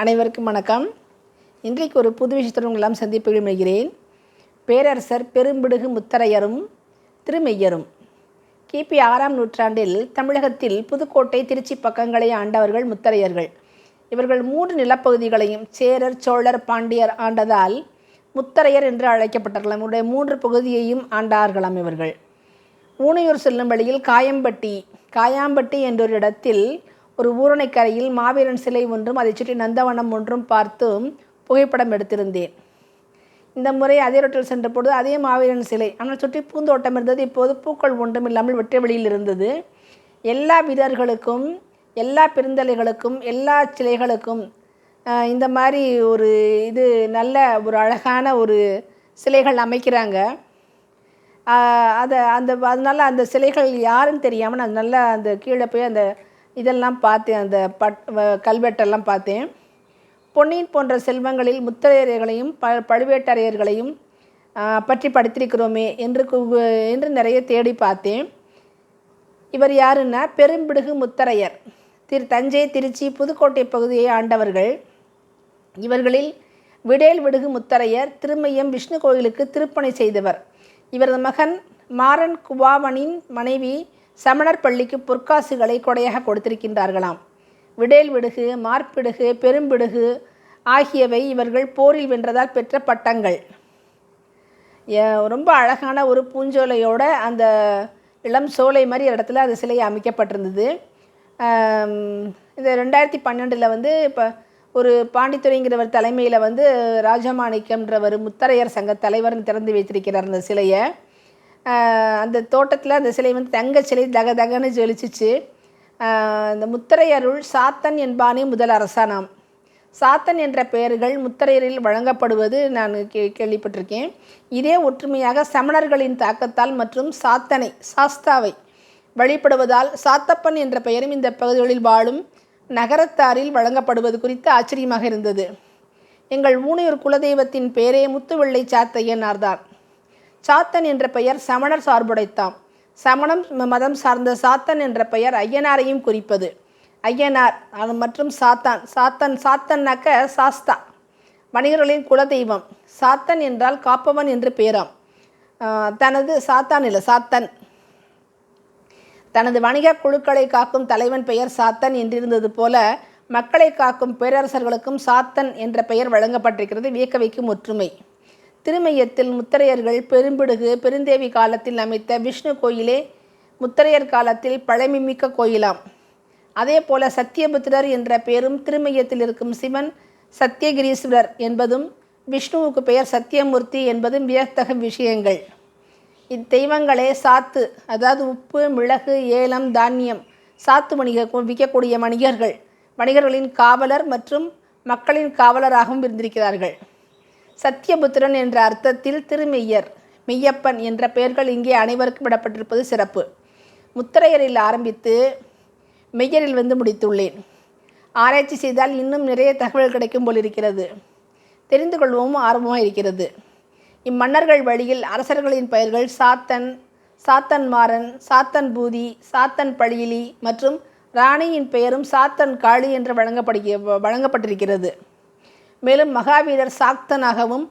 அனைவருக்கும் வணக்கம். இன்றைக்கு ஒரு புது விஷயத்துடன் உங்களாம் சந்திப்பு விரும்புகிறேன் பேரரசர் பெரும்பிடுகு முத்தரையரும் திருமெய்யரும் கிபி ஆறாம் நூற்றாண்டில் தமிழகத்தில் புதுக்கோட்டை திருச்சி பக்கங்களை ஆண்டவர்கள் முத்தரையர்கள். இவர்கள் மூன்று நிலப்பகுதிகளையும் சேரர் சோழர் பாண்டியர் ஆண்டதால் முத்தரையர் என்று அழைக்கப்பட்டார்களாம் இவருடைய மூன்று பகுதியையும் ஆண்டார்களாம் இவர்கள். ஊனையூர் செல்லும் வழியில் காயம்பட்டி காயாம்பட்டி என்றொரு இடத்தில் ஒரு ஊரணைக்கரையில் மாவீரன் சிலை ஒன்றும் அதை சுற்றி நந்தவனம் ஒன்றும் பார்த்து புகைப்படம் எடுத்திருந்தேன். இந்த முறை அதே ரோட்டில் சென்றபோது அதே மாவீரன் சிலை. ஆனால் சுற்றி பூந்தோட்டம் இருந்தது. இப்போது பூக்கள் ஒன்றும் இல்லாமல் வெட்ட வெளியில் இருந்தது. எல்லா வீரர்களுக்கும் எல்லா பெருந்தலைகளுக்கும் எல்லா சிலைகளுக்கும் இந்த மாதிரி ஒரு இது நல்ல ஒரு அழகான ஒரு சிலைகள் அமைக்கிறாங்க. அதை அந்த அதனால் அந்த சிலைகள் யாருன்னு தெரியாமல் நான் நல்லா அந்த கீழே போய் அந்த இதெல்லாம் பார்த்தேன் அந்த பட் வ- கல்வெட்டெல்லாம் பார்த்தேன் பொன்னியின் போன்ற செல்வங்களில் முத்தரையர்களையும் ப பழுவேட்டரையர்களையும் பற்றி படித்திருக்கிறோமே என்று கு- என்று நிறைய தேடி பார்த்தேன் இவர் யாருன்னா பெரும்பிடுகு முத்தரையர். திரு தஞ்சை திருச்சி புதுக்கோட்டை பகுதியை ஆண்டவர்கள். இவர்களில் விடேல் விடுகு முத்தரையர் திருமையம் விஷ்ணு கோயிலுக்கு திருப்பணி செய்தவர். இவரது மகன் மாறன் குவாவனின் மனைவி சமணர் பள்ளிக்கு பொற்காசுகளை கொடையாக கொடுத்திருக்கின்றார்களாம். விடேல் விடுகு மார்பிடுகு பெரும்பிடுகு ஆகியவை இவர்கள் போரில் வென்றதால் பெற்ற பட்டங்கள். ரொம்ப அழகான ஒரு பூஞ்சோலையோட அந்த இளம் சோலை மாதிரி இடத்துல அது சிலை அமைக்கப்பட்டிருந்தது. இந்த ரெண்டாயிரத்தி பன்னெண்டில் வந்து இப்போ ஒரு பாண்டித்துறைங்கிறவர் தலைமையில் வந்து ராஜமாணிக்கம்ன்றவர் முத்தரையர் சங்க தலைவர் திறந்து வைத்திருக்கிறார் அந்த சிலையை. அந்த தோட்டத்தில் அந்த சிலை வந்து தங்க சிலை தக தகன்னு ஜொலிச்சிச்சு. இந்த இந்த முத்தரையருள் சாத்தன் என்பானே முதல் அரசானாம். சாத்தன் என்ற பெயர்கள் முத்தரையரில் வழங்கப்படுவது நான் கே கேள்விப்பட்டிருக்கேன். இதே ஒற்றுமையாக சமணர்களின் தாக்கத்தால் மற்றும் சாத்தனை சாஸ்தாவை வழிபடுவதால் சாத்தப்பன் என்ற பெயரும் இந்த பகுதிகளில் வாழும் நகரத்தாரில் வழங்கப்படுவது குறித்து ஆச்சரியமாக இருந்தது. எங்கள் ஊனையூர் குலதெய்வத்தின் பெயரே முத்துவெள்ளை சாத்தையனார்தான் சாத்தன் என்ற பெயர் சமணர் சார்புடைத்தாம். சமணம் மதம் சார்ந்த சாத்தன் என்ற பெயர் ஐயனாரையும் குறிப்பது. ஐயனார் மற்றும் சாத்தான். சாத்தன் சாத்தன்னாக்க சாஸ்தா. வணிகர்களின் குலதெய்வம். சாத்தன் என்றால் காப்பவன் என்று பெயராம் தனது சாத்தான் இல்லை சாத்தன். தனது வணிக குழுக்களை காக்கும் தலைவன் பெயர் சாத்தன் என்றிருந்தது போல மக்களை காக்கும் பேரரசர்களுக்கும் சாத்தன் என்ற பெயர் வழங்கப்பட்டிருக்கிறது. வியக்க வைக்கும் ஒற்றுமை. திருமையத்தில் முத்தரையர்கள் பெரும்பிடுகு பெருந்தேவி காலத்தில் அமைத்த விஷ்ணு கோயிலே முத்தரையர் காலத்தில் பழமைமிக்க கோயிலாம். அதே போல சத்தியபுத்திரர் என்ற பெயரும் திருமையத்தில் இருக்கும் சிவன் சத்தியகிரீஸ்வரர் என்பதும் விஷ்ணுவுக்கு பெயர் சத்தியமூர்த்தி என்பதும் வியத்தக விஷயங்கள். இத்தெய்வங்களே சாத்து அதாவது உப்பு மிளகு ஏலம் தானியம் சாத்து வணிக விற்கக்கூடிய வணிகர்கள் வணிகர்களின் காவலர் மற்றும் மக்களின் காவலராகவும் இருந்திருக்கிறார்கள். சத்தியபுத்திரன் என்ற அர்த்தத்தில் திருமெய்யர் மெய்யப்பன் என்ற பெயர்கள் இங்கே அனைவருக்கும் விடப்பட்டிருப்பது சிறப்பு. முத்தரையரில் ஆரம்பித்து மெய்யரில் வந்து முடித்துள்ளேன். ஆராய்ச்சி செய்தால் இன்னும் நிறைய தகவல் கிடைக்கும் போல் இருக்கிறது. தெரிந்து கொள்வோம் ஆர்வமாக இருக்கிறது. இம்மன்னர்கள் வழியில் அரசர்களின் பெயர்கள் சாத்தன் சாத்தன் மாறன் சாத்தன் பூதி சாத்தன் பழியிலி மற்றும் ராணியின் பெயரும் சாத்தன் காளி என்று வழங்கப்படுகிற வழங்கப்பட்டிருக்கிறது. மேலும் மகாவீரர் சாக்தனாகவும்